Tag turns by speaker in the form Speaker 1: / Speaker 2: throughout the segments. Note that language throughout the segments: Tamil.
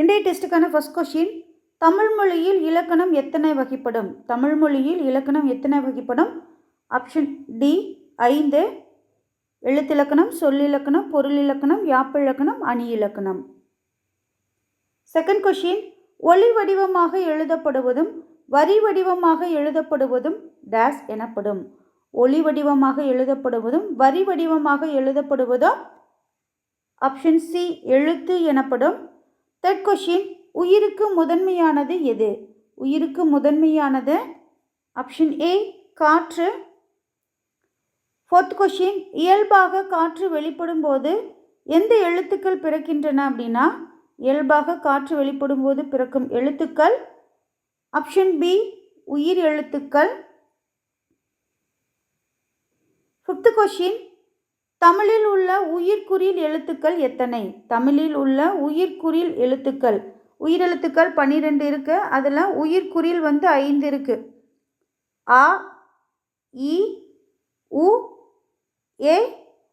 Speaker 1: இன்றைய டெஸ்ட்டுக்கான ஃபர்ஸ்ட் கொஷின் தமிழ் மொழியில் இலக்கணம் எத்தனை வகைப்படும்? தமிழ் மொழியில் இலக்கணம் எத்தனை வகைப்படும்? ஆப்ஷன் டி ஐந்து. எழுத்திலக்கணம் சொல்லிலக்கணம் பொருள் இலக்கணம் யாப்பிலக்கணம் அணி இலக்கணம் செகண்ட் கொஷின் ஒளி வடிவமாக எழுதப்படுவதும் வரி வடிவமாக எழுதப்படுவதும் டேஸ் எனப்படும். ஒளி வடிவமாக எழுதப்படுவதும் வரி வடிவமாக எழுதப்படுவதும் ஆப்ஷன் சி எழுத்து எனப்படும். தேர்ட் கொஷின் உயிருக்கு முதன்மையானது எது? உயிருக்கு முதன்மையானது ஆப்ஷன் ஏ காற்று. ஃபோர்த் கொஷின் இயல்பாக காற்று வெளிப்படும் போது எந்த எழுத்துக்கள் பிறக்கின்றன அப்படின்னா இயல்பாக காற்று வெளிப்படும் போது பிறக்கும் எழுத்துக்கள். ஆப்ஷன் பி உயிர் எழுத்துக்கள். ஃபிஃப்த் கொஷின் தமிழில் உள்ள உயிர்குறில் எழுத்துக்கள் எத்தனை? தமிழில் உள்ள உயிர்குறில் எழுத்துக்கள். உயிரெழுத்துக்கள் பன்னிரெண்டு இருக்கு. அதில் உயிர்குறில் வந்து ஐந்து இருக்கு. ஆ இ உ ஏ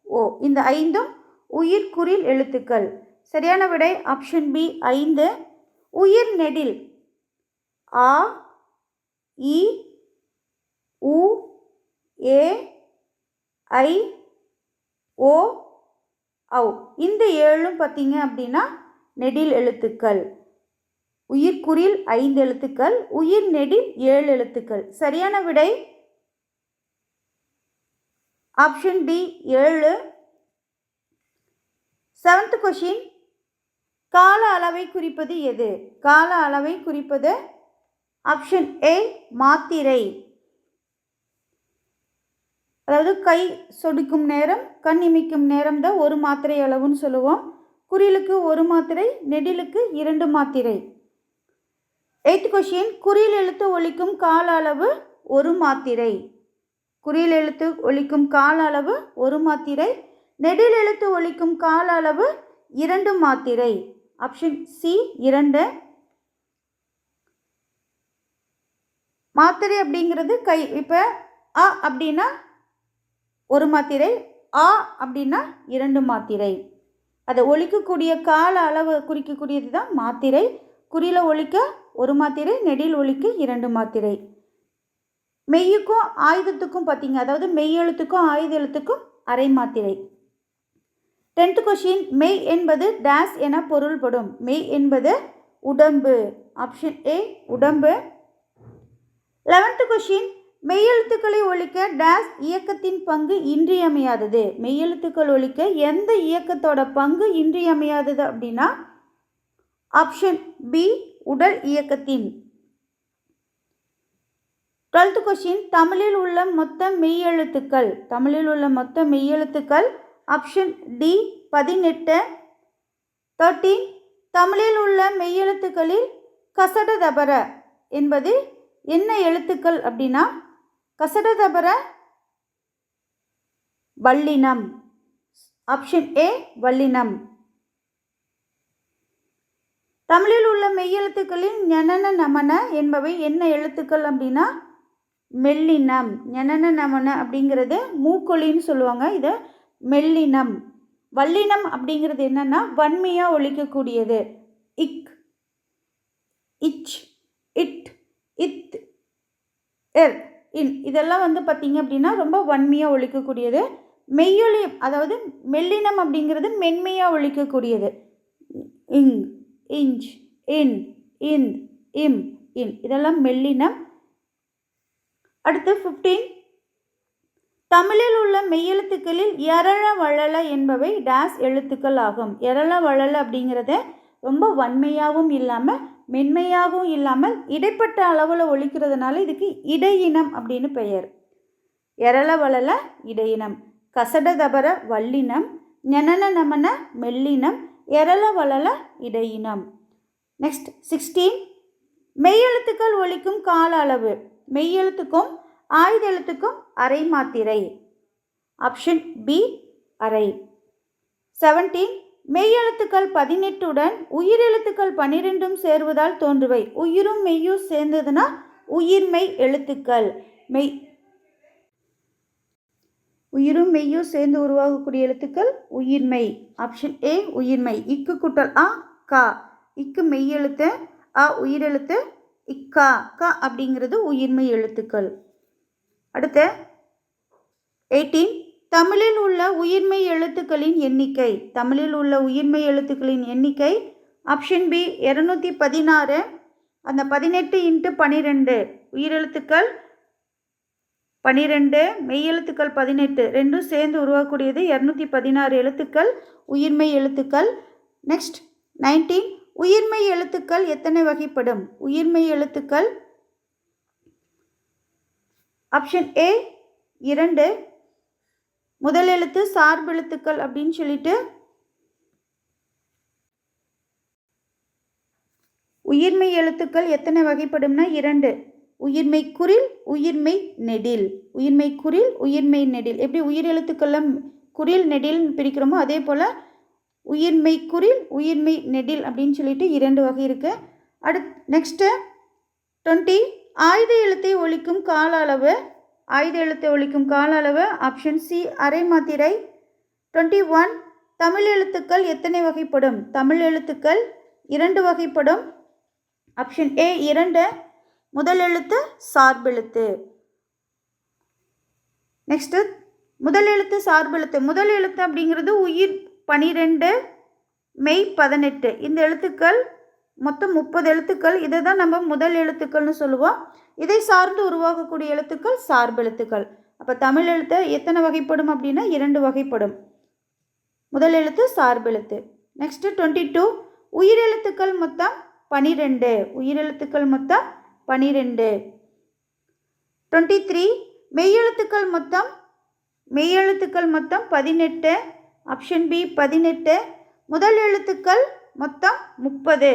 Speaker 1: ஓ. இந்த ஐந்தும் உயிர்குறில் எழுத்துக்கள். சரியான விடை ஆப்ஷன் பி ஐந்து. உயிர் நெடில். ஆ இ உ ஏ ஐ ஓ ஔ. இந்த ஏழும் பார்த்தீங்க அப்படின்னா நெடில் எழுத்துக்கள். உயிர்குறில் ஐந்து எழுத்துக்கள் உயிர் நெடில் ஏழு எழுத்துக்கள். சரியான விடை? ஆப்ஷன் டி ஏழு. செவன்த் கொஷின் கால அளவை குறிப்பது எது? கால அளவை குறிப்பது ஆப்ஷன் ஏ மாத்திரை. அதாவது கை சொடிக்கும் நேரம் கண் இமைக்கும் நேரம் தான் ஒரு மாத்திரை அளவுன்னு சொல்லுவோம். குறிலுக்கு ஒரு மாத்திரை நெடிலுக்கு இரண்டு மாத்திரை. எய்த் கொஷின் குறியில் எழுத்து ஒழிக்கும் கால அளவு ஒரு மாத்திரை. குறியில் எழுத்து ஒழிக்கும் கால அளவு ஒரு மாத்திரை நெடில் எழுத்து ஒழிக்கும் கால அளவு இரண்டு மாத்திரை. ஆப்ஷன் சி இரண்டு. மாத்திரை அப்படிங்கிறது கை இப்போ அ அப்படின்னா ஒரு மாத்திரை ஆ அப்படின்னா இரண்டு மாத்திரை. அதை ஒழிக்கக்கூடிய கால அளவு குறிக்கக்கூடியது தான் மாத்திரை. குறியில் ஒழிக்க ஒரு மாத்திரை நெடில் ஒழிக்க இரண்டு மாத்திரை. மெய்யுக்கும் ஆயுதத்துக்கும் பார்த்தீங்க அதாவது மெய் எழுத்துக்கும் ஆயுத எழுத்துக்கும் அரை மாத்திரை. டென்த் கொஷின் மெய் என்பது டேஸ் என பொருள்படும். மெய் என்பது உடம்பு. ஆப்ஷன் ஏ உடம்பு. லெவன்த்து கொஷின் மெய்யெழுத்துக்களை ஒழிக்க டேஸ் இயக்கத்தின் பங்கு இன்றியமையாதது. மெய்யெழுத்துக்கள் ஒழிக்க எந்த இயக்கத்தோட பங்கு இன்றியமையாதது அப்படின்னா ஆப்ஷன் பி உடல் இயக்கத்தின். டுவெல்த் கொஷின் தமிழில் உள்ள மொத்த மெய்யெழுத்துக்கள். தமிழில் உள்ள மொத்த மெய்யெழுத்துக்கள் ஆப்ஷன் டி பதினெட்டு. தேர்ட்டீன் தமிழில் உள்ள மெய்யெழுத்துக்களில் கசடதபர என்பது என்ன எழுத்துக்கள் அப்படின்னா கசடதபர வல்லினம் ஆப்ஷன் ஏ வல்லினம் தமிழில் உள்ள மெய்யெழுத்துக்களில் ஞனன நமன என்பவை என்ன எழுத்துக்கள் அப்படின்னா மெல்லினம். ஞனன நமன அப்படிங்கிறது மூக்கொலின்னு சொல்லுவாங்க. இது மெல்லினம். வல்லினம் அப்படிங்கிறது என்னன்னா வன்மையாக ஒழிக்கக்கூடியது. இக். இச். இட். இத். எர். இன் இதெல்லாம் வந்து பார்த்திங்க அப்படின்னா ரொம்ப வன்மையாக ஒழிக்கக்கூடியது. மெய்யொலி அதாவது மெல்லினம் அப்படிங்கிறது மென்மையாக ஒழிக்கக்கூடியது. இங் இஞ்ச் இன் இந்த் இம் இன். இதெல்லாம் மெல்லினம். அடுத்து ஃபிஃப்டீன் தமிழில் உள்ள மெய்யெழுத்துக்களில் எரள வளல என்பவை டேஸ் எழுத்துக்கள் ஆகும். எரள வளல அப்படிங்கிறத ரொம்ப வன்மையாகவும் இல்லாமல் மென்மையாகவும் இல்லாமல் இடைப்பட்ட அளவில் ஒழிக்கிறதுனால இதுக்கு இடையினம் அப்படின்னு பெயர். எரள வளல இடையினம் கசடதபர வல்லினம் ஞனன நமன மெல்லினம் எரள வளல இடையினம். நெக்ஸ்ட் சிக்ஸ்டீன் மெய்யெழுத்துக்கள் ஒழிக்கும் கால அளவு. மெய்யெழுத்துக்கும் ஆயுதெழுத்துக்கும் அரை மாத்திரை. ஆப்ஷன் பி அரை. செவன்டீன் மெய்யெழுத்துக்கள் பதினெட்டுடன் உயிரெழுத்துக்கள் பன்னிரெண்டும் சேர்வதால் தோன்றுவை. உயிரும் மெய்யும் சேர்ந்ததுன்னா உயிர்மெய் எழுத்துக்கள். மெய் உயிரும் மெய்யும் சேர்ந்து உருவாகக்கூடிய எழுத்துக்கள் உயிர்மெய். ஆப்ஷன் ஏ உயிர்மெய். இக்கு குட்டல் ஆ கா. இக்கு மெய்யெழுத்து அ உயிரெழுத்து இக்கா. க அப்படிங்கிறது உயிர்மெய் எழுத்துக்கள். அடுத்து எயிட்டீன் தமிழில் உள்ள உயிர்மெய் எழுத்துக்களின் எண்ணிக்கை. தமிழில் உள்ள உயிர்மெய் எழுத்துக்களின் எண்ணிக்கை ஆப்ஷன் பி இரநூத்தி பதினாறு அந்த பதினெட்டு இன்ட்டு பன்னிரெண்டு உயிரெழுத்துக்கள் பன்னிரெண்டு மெய்யெழுத்துக்கள் பதினெட்டு. ரெண்டும் சேர்ந்து உருவாக்கக்கூடியது இரநூத்தி பதினாறு எழுத்துக்கள் உயிர்மெய் எழுத்துக்கள். நெக்ஸ்ட் நைன்டீன் உயிர்மெய் எழுத்துக்கள் எத்தனை வகைப்படும்? உயிர்மெய் எழுத்துக்கள் ஆப்ஷன் ஏ இரண்டு முதல் எழுத்து சார்பெழுத்துக்கள் அப்படின்னு சொல்லிட்டு உயிர்மெய் எழுத்துக்கள் எத்தனை வகைப்படும்னா இரண்டு. உயிர்மெய் குறில் உயிர்மெய் நெடில். உயிர்மெய் குறில் உயிர்மெய் நெடில். எப்படி உயிர் எழுத்துக்கள்லாம் குறில் நெடில் பிரிக்கிறோமோ அதே போல் உயிர்மை குறில் உயிர்மெய் நெடில் அப்படின்னு சொல்லிட்டு இரண்டு வகை இருக்குது அடுத் நெக்ஸ்ட்டு டுவெண்ட்டி ஆயுத எழுத்தை ஒழிக்கும் கால அளவு ஆயுத எழுத்தை ஒழிக்கும் கால அளவு ஆப்ஷன் சி அரை மாத்திரை. டுவெண்ட்டி ஒன் தமிழ் எழுத்துக்கள் எத்தனை வகைப்படும்? தமிழ் எழுத்துக்கள் இரண்டு வகைப்படும். ஆப்ஷன் ஏ இரண்டு. முதல் எழுத்து சார்பெழுத்து நெக்ஸ்ட்டு முதல் எழுத்து சார்பெழுத்து முதல் எழுத்து அப்படிங்கிறது உயிர் பனிரெண்டு மெய் பதினெட்டு. இந்த எழுத்துக்கள் மொத்தம் முப்பது எழுத்துக்கள். இதை தான் நம்ம முதல் எழுத்துக்கள்னு சொல்லுவோம். இதை சார்ந்து உருவாகக்கூடிய எழுத்துக்கள் சார்பெழுத்துக்கள் அப்போ தமிழ் எழுத்து எத்தனை வகைப்படும் அப்படின்னா இரண்டு வகைப்படும். முதல் எழுத்து சார்பெழுத்து நெக்ஸ்ட்டு டுவெண்ட்டி டூ உயிரெழுத்துக்கள் மொத்தம் பனிரெண்டு. உயிரெழுத்துக்கள் மொத்தம் பனிரெண்டு. டுவெண்ட்டி த்ரீ மெய்யெழுத்துக்கள் மொத்தம் மெய்யெழுத்துக்கள் மொத்தம் பதினெட்டு. ஆப்ஷன் பி பதினெட்டு. முதல் எழுத்துக்கள் மொத்தம் முப்பது.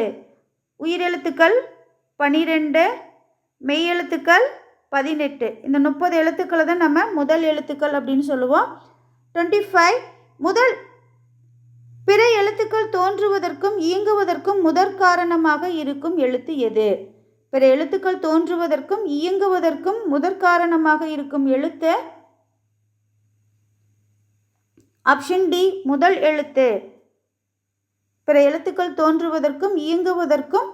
Speaker 1: உயிரெழுத்துக்கள் பனிரெண்டு. மெய் எழுத்துக்கள் பதினெட்டு. இந்த முப்பது எழுத்துக்களை தான் நம்ம முதல் எழுத்துக்கள் அப்படின்னு சொல்லுவோம். டுவெண்ட்டி ஃபைவ் முதல் பிற எழுத்துக்கள் தோன்றுவதற்கும் இயங்குவதற்கும் முதற் காரணமாக இருக்கும் எழுத்து எது? பிற எழுத்துக்கள் தோன்றுவதற்கும் இயங்குவதற்கும் முதற் காரணமாக இருக்கும் எழுத்து ஆப்ஷன் டி முதல் எழுத்து. பிற எழுத்துக்கள் தோன்றுவதற்கும் இயங்குவதற்கும்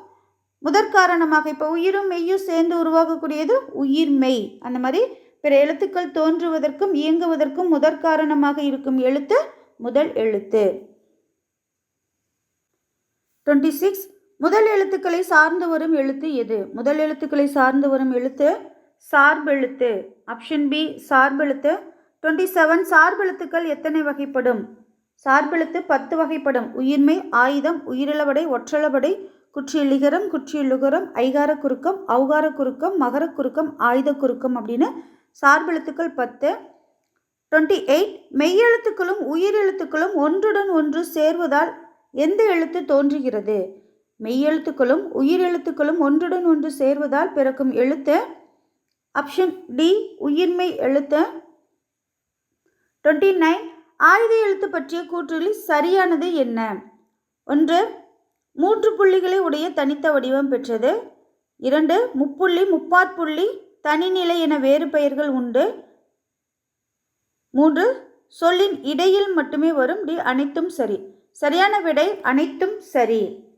Speaker 1: முதற்காரணமாக இப்போ உயிரும் மெய்யும் சேர்ந்து உருவாகக்கூடியது உயிர் மெய். அந்த மாதிரி பிற எழுத்துக்கள் தோன்றுவதற்கும் இயங்குவதற்கும் முதற்காரணமாக இருக்கும் எழுத்து முதல் எழுத்து. டுவெண்ட்டி சிக்ஸ் முதல் எழுத்துக்களை சார்ந்து வரும் எழுத்து எது? முதல் எழுத்துக்களை சார்ந்து வரும் எழுத்து சார்பெழுத்து. ஆப்ஷன் பி சார்பெழுத்து. டுவெண்ட்டி செவன் சார்பெழுத்துக்கள் எத்தனை வகைப்படும்? சார்பெழுத்து பத்து வகைப்படும். உயிர்மை ஆயுதம் உயிரிழவடை ஒற்றளவடை குற்றியலிகரம் குற்றியலுகரம் ஐகார குறுக்கம் அவுகார குறுக்கம் மகர குறுக்கம் ஆயுத குறுக்கம் அப்படின்னு சார்பெழுத்துக்கள் பத்து டுவெண்ட்டி எயிட் மெய்யெழுத்துக்களும் உயிரெழுத்துக்களும் ஒன்றுடன் ஒன்று சேர்வதால் எந்த எழுத்து தோன்றுகிறது? மெய்யெழுத்துக்களும் உயிரெழுத்துக்களும் ஒன்றுடன் ஒன்று சேர்வதால் பிறக்கும் எழுத்து ஆப்ஷன் டி உயிர்மை எழுத்து டுவெண்ட்டி நைன் ஆயுத எழுத்து பற்றிய கூற்றுகளில் சரியானது என்ன? ஒன்று மூன்று புள்ளிகளை உடைய தனித்த வடிவம் பெற்றது. இரண்டு முப்புள்ளி முப்பாற்புள்ளி தனிநிலை என வேறு பெயர்கள் உண்டு. மூன்று சொல்லின் இடையில் மட்டுமே வரும் டி அனைத்தும் சரி. சரியான விடை அனைத்தும் சரி.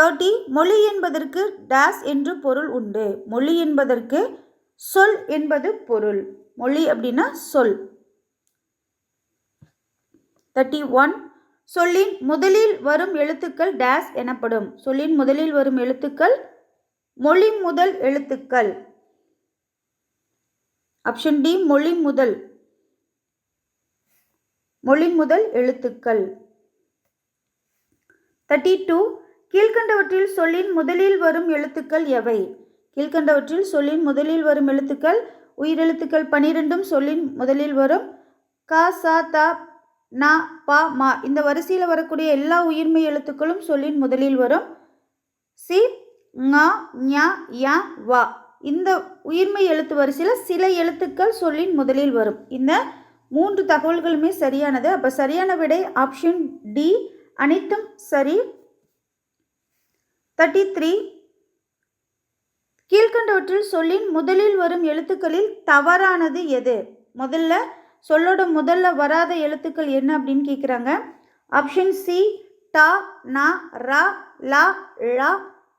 Speaker 1: தேர்ட்டி மொழி என்பதற்கு டேஸ் என்று பொருள் உண்டு. மொழி என்பதற்கு சொல் என்பது பொருள். மொழி அப்படின்னா சொல். தேர்ட்டி ஒன் சொல்லின் முதலில் வரும் எழுத்துக்கள் டேஸ் எனப்படும். சொல்லின் முதலில் வரும் எழுத்துக்கள் மொழி முதல் எழுத்துக்கள். ஆப்ஷன் டி மொழி முதல். மொழி முதல் எழுத்துக்கள். தேர்ட்டி டூ கீழ்கண்டவற்றில் சொல்லின் முதலில் வரும் எழுத்துக்கள் எவை? கீழ்கண்டவற்றில் சொல்லின் முதலில் வரும் எழுத்துக்கள் உயிரெழுத்துக்கள் பனிரெண்டும் சொல்லின் முதலில் வரும் க ச த நா ப மா இந்த வரிசையில் வரக்கூடிய எல்லா உயிர்மெய் எழுத்துக்களும் சொல்லின் முதலில் வரும். சி ங ஞா யா வா. இந்த உயிர்மெய் எழுத்து வரிசையில் சில எழுத்துக்கள் சொல்லின் முதலில் வரும். இந்த மூன்று தகவல்களுமே சரியானது. அப்போ சரியான விடை ஆப்ஷன் டி. அனைத்தும் சரி. Thirty three. கீழ்கண்டவற்றில் சொல்லின் முதலில் வரும் எழுத்துக்களில் தவறானது எது? முதல்ல சொல்லோட முதல்ல வராத எழுத்துக்கள் என்ன அப்படின்னு கேட்குறாங்க ஆப்ஷன் சி டா நா ரா லா ழா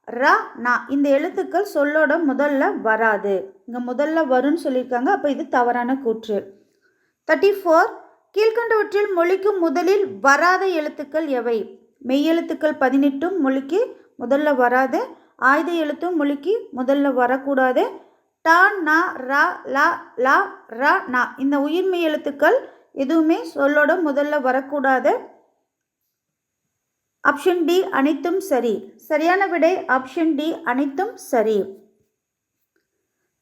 Speaker 1: ரா நா. இந்த எழுத்துக்கள் சொல்லோட முதல்ல வராது. இங்கே முதல்ல வரும்னு சொல்லியிருக்காங்க. அப்போ இது தவறான கூற்று. தேர்ட்டி ஃபோர் கீழ்கண்டவற்றில் மொழிக்கு முதலில் வராத எழுத்துக்கள் எவை? மெய்யெழுத்துக்கள் பதினெட்டும் மொழிக்கு முதல்ல வராது. ஆயுத எழுத்தும் மொழிக்கு முதல்ல வரக்கூடாது. டா நா ரா லா லா ரா நா. இந்த உயிர்மெய் எழுத்துக்கள் எதுவுமே சொல்லோட முதல்ல வரக்கூடாது. ஆப்ஷன் டி அனைத்தும் சரி. சரியான விடை ஆப்ஷன் டி அனைத்தும் சரி.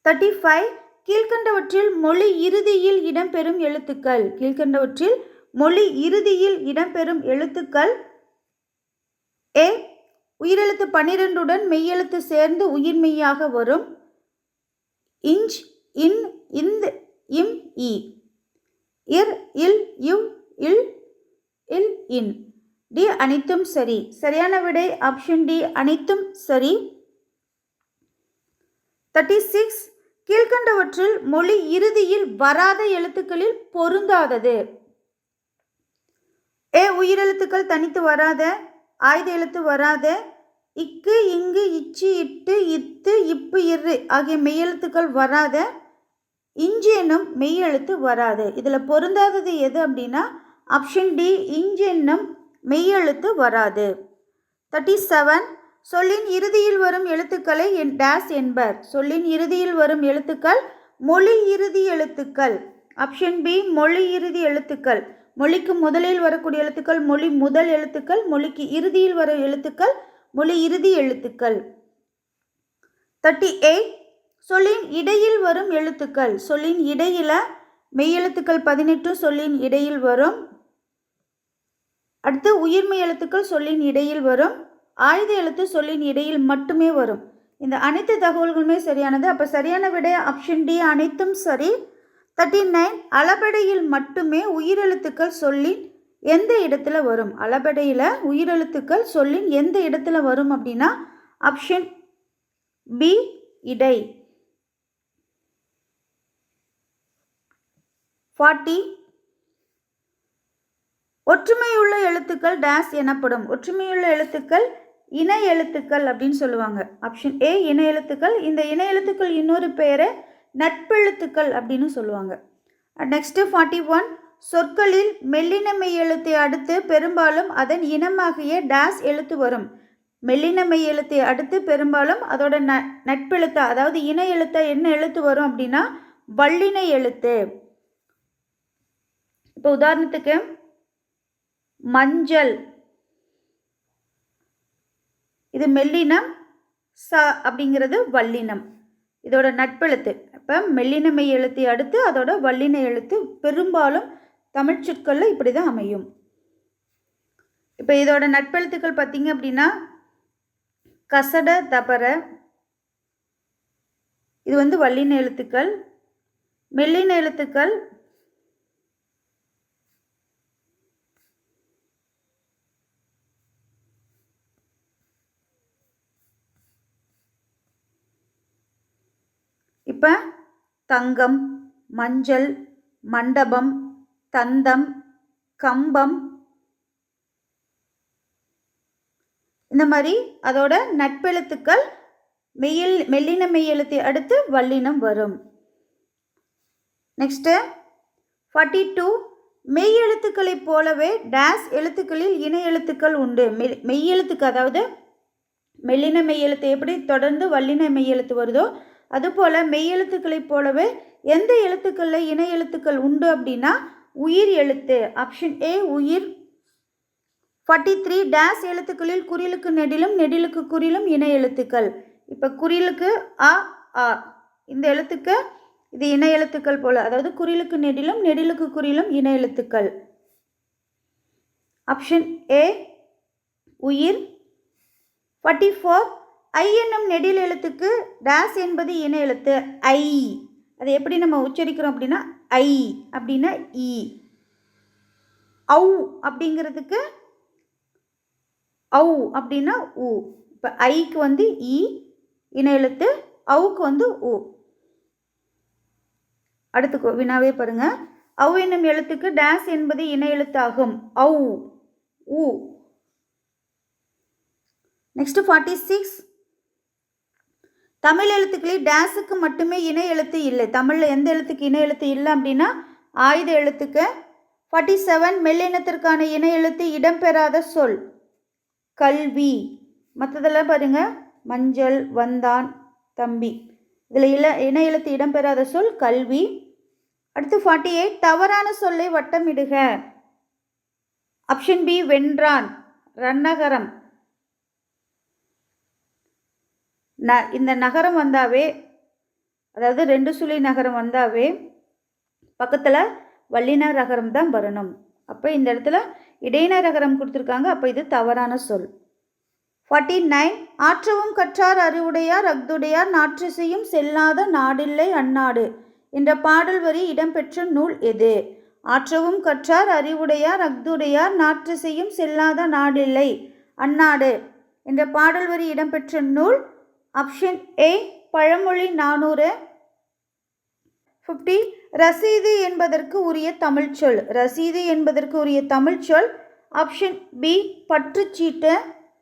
Speaker 1: தேர்ட்டி ஃபைவ் கீழ்கண்டவற்றில் மொழி இறுதியில் இடம்பெறும் எழுத்துக்கள். கீழ்கண்டவற்றில் மொழி இறுதியில் இடம்பெறும் எழுத்துக்கள் ஏ உயிரெழுத்து பன்னிரெண்டுடன் மெய்யெழுத்து சேர்ந்து உயிர்மெய்யாக வரும். இஞ்ச் இன் இந்த இம் இ இர் இல் யுவ் இல் இல் இன். டி அனைத்தும் சரி. சரியான விடை ஆப்ஷன் டி அனைத்தும் சரி. தேர்ட்டி சிக்ஸ் கீழ்கண்டவற்றில் மொழி இறுதியில் வராத எழுத்துக்களில் பொருந்தாதது. ஏ உயிரெழுத்துக்கள் தனித்து வராத ஆயுத எழுத்து வராத இக்கு இங்கு இச்சு இட்டு இத்து இப்பு இரு ஆகிய மெய்யெழுத்துக்கள் வராத இஞ்சு என்னும் மெய்யெழுத்து வராது. இதில் பொருந்தாதது எது அப்படின்னா ஆப்ஷன் டி இஞ்சு என்னும் மெய்யெழுத்து வராது. தேர்ட்டி செவன் சொல்லின் இறுதியில் வரும் எழுத்துக்களை என் டேஸ் என்பர். சொல்லின் இறுதியில் வரும் எழுத்துக்கள் மொழி இறுதி எழுத்துக்கள். ஆப்ஷன் பி மொழி இறுதி எழுத்துக்கள். மொழிக்கு முதலில் வரக்கூடிய எழுத்துக்கள் மொழி முதல் எழுத்துக்கள் மொழிக்கு இறுதியில் வரும் எழுத்துக்கள் மொழி இறுதி எழுத்துக்கள். தேர்ட்டி எயிட் சொல்லின் இடையில் வரும் எழுத்துக்கள். சொல்லின் இடையில மெய்யெழுத்துக்கள் பதினெட்டும் சொல்லின் இடையில் வரும் அடுத்து உயிர்மெய் எழுத்துக்கள் சொல்லின் இடையில் வரும். ஆயுத எழுத்து சொல்லின் இடையில் மட்டுமே வரும். இந்த அனைத்து தகவல்களுமே சரியானது. அப்போ சரியான விட ஆப்ஷன் டி அனைத்தும் சரி. தேர்ட்டி நைன் அளபடையில் மட்டுமே உயிரெழுத்துக்கள் சொல்லின் எந்த இடத்துல வரும்? அளபடையில் உயிரெழுத்துக்கள் சொல்லின் எந்த இடத்துல வரும் அப்படின்னா ஆப்ஷன் பி இடை. ஃபார்ட்டி ஒற்றுமையுள்ள எழுத்துக்கள் டேஸ் எனப்படும். ஒற்றுமையுள்ள எழுத்துக்கள் இணை எழுத்துக்கள் அப்படின்னு சொல்லுவாங்க. ஆப்ஷன் ஏ இணை எழுத்துக்கள். இந்த இணை எழுத்துக்கள் இன்னொரு பெயரை நட்பெழுத்துக்கள் அப்படின்னு சொல்லுவாங்க. நெக்ஸ்ட்டு ஃபார்ட்டி ஒன் சொற்களில் மெல்லின மெய் எழுத்தை அடுத்து பெரும்பாலும் அதன் இனமாகிய டேஸ் எழுத்து வரும். மெல்லின மெய் எழுத்தை அடுத்து பெரும்பாலும் அதோட ந நட்பெழுத்தா அதாவது இன எழுத்தா என்ன எழுத்து வரும் அப்படின்னா வல்லின எழுத்து. இப்போ உதாரணத்துக்கு மஞ்சள். இது மெல்லினம் ச அப்படிங்கிறது வல்லினம். இதோட நட்பெழுத்து. இப்போ மெல்லின மெய் எழுத்தை அடுத்து அதோட வல்லின எழுத்து பெரும்பாலும் தமிழ் சொற்களில் இப்படி தான் அமையும். இப்போ இதோட நட்பெழுத்துக்கள் பார்த்தீங்க அப்படின்னா கசட தபர இது வந்து வல்லின எழுத்துக்கள் மெல்லின எழுத்துக்கள் இப்போ தங்கம் மஞ்சள் மண்டபம் தந்தம் கம்பம் இந்த மாதிரி அதோட நட்பெழுத்துக்கள் மெய்யில் மெல்லின மெய்யெழுத்தை அடுத்து வல்லினம் வரும். நெக்ஸ்ட்டு ஃபார்ட்டி டூ மெய் எழுத்துக்களைப் போலவே டேஸ் எழுத்துக்களில் இணை எழுத்துக்கள் உண்டு. மெய் மெய்யெழுத்துக்கு அதாவது மெல்லின மெய்யெழுத்து எப்படி தொடர்ந்து வல்லின மெய்யெழுத்து வருதோ அதுபோல் மெய்யெழுத்துக்களைப் போலவே எந்த எழுத்துக்களில் இணை எழுத்துக்கள் உண்டு அப்படின்னா உயிர் எழுத்து ஆப்ஷன் ஏ உயிர். ஃபார்ட்டி த்ரீ டேஸ் எழுத்துக்களில் குறிலுக்கு நெடிலும் நெடிலுக்கு குறிலும் இணை எழுத்துக்கள். இப்போ குறிலுக்கு அ ஆ இந்த எழுத்துக்கு இது இணை எழுத்துக்கள் போல் அதாவது குறிலுக்கு நெடிலும் நெடிலுக்கு குறிலும் இணை எழுத்துக்கள். ஆப்ஷன் ஏ உயிர். ஃபார்ட்டி ஃபோர் ஐ என்னும் நெடில் எழுத்துக்கு டேஸ் என்பது இணை எழுத்து ஐ. அதை எப்படி நம்ம உச்சரிக்கிறோம் அப்படின்னா ஐ அப்படின்னா இ. ஔ அப்படிங்கிறதுக்கு ஔ அப்படின்னா உ. இப்போ ஐக்கு வந்து இ இணை எழுத்து அவுக்கு வந்து உ. அடுத்து வினாவே பாருங்க. ஔ என்னும் எழுத்துக்கு டேஸ் என்பது இணை எழுத்தாகும். ஔ உ. நெக்ஸ்ட்டு ஃபார்ட்டி சிக்ஸ் தமிழ் எழுத்துக்களே டேஸுக்கு மட்டுமே இணை எழுத்து இல்லை. தமிழில் எந்த எழுத்துக்கு இணை எழுத்து இல்லை அப்படின்னா ஆயுத எழுத்துக்கு ஃபார்ட்டி செவன் மெல்லினத்திற்கான இணை எழுத்து இடம்பெறாத சொல். கல்வி. மற்றதெல்லாம் பாருங்கள் மஞ்சள் வந்தான் தம்பி. இதில் இல இணை எழுத்து இடம்பெறாத சொல் கல்வி. அடுத்து ஃபார்ட்டி எயிட் தவறான சொல்லை வட்டமிடுக. ஆப்ஷன் பி வென்றான். ரன்னகரம். ந இந்த நகரம் வந்தாவே அதாவது ரெண்டு சுழி நகரம் வந்தாவே பக்கத்தில் வல்லின நகரம் தான் வரணும். அப்போ இந்த இடத்துல இடையின நகரம் கொடுத்துருக்காங்க. அப்போ இது தவறான சொல். ஃபார்ட்டி நைன் ஆற்றவும் கற்றார் அறிவுடையார் அக்துடையார் நாற்றிசையும் செல்லாத நாடில்லை அந்நாடு. என்ற பாடல் வரி இடம்பெற்ற நூல் எது? ஆற்றவும் கற்றார் அறிவுடையார் அக்துடையார் நாற்றிசையும் செல்லாத நாடில்லை அந்நாடு. என்ற பாடல் வரி இடம்பெற்ற நூல் ஆப்ஷன் ஏ பழமொழி நானூறு. ஃபிஃப்டி ரசீது என்பதற்கு உரிய தமிழ்ச்சொல் ரசீது என்பதற்கு உரிய தமிழ்ச்சொல் ஆப்ஷன் பி பற்றுச்சீட்டு.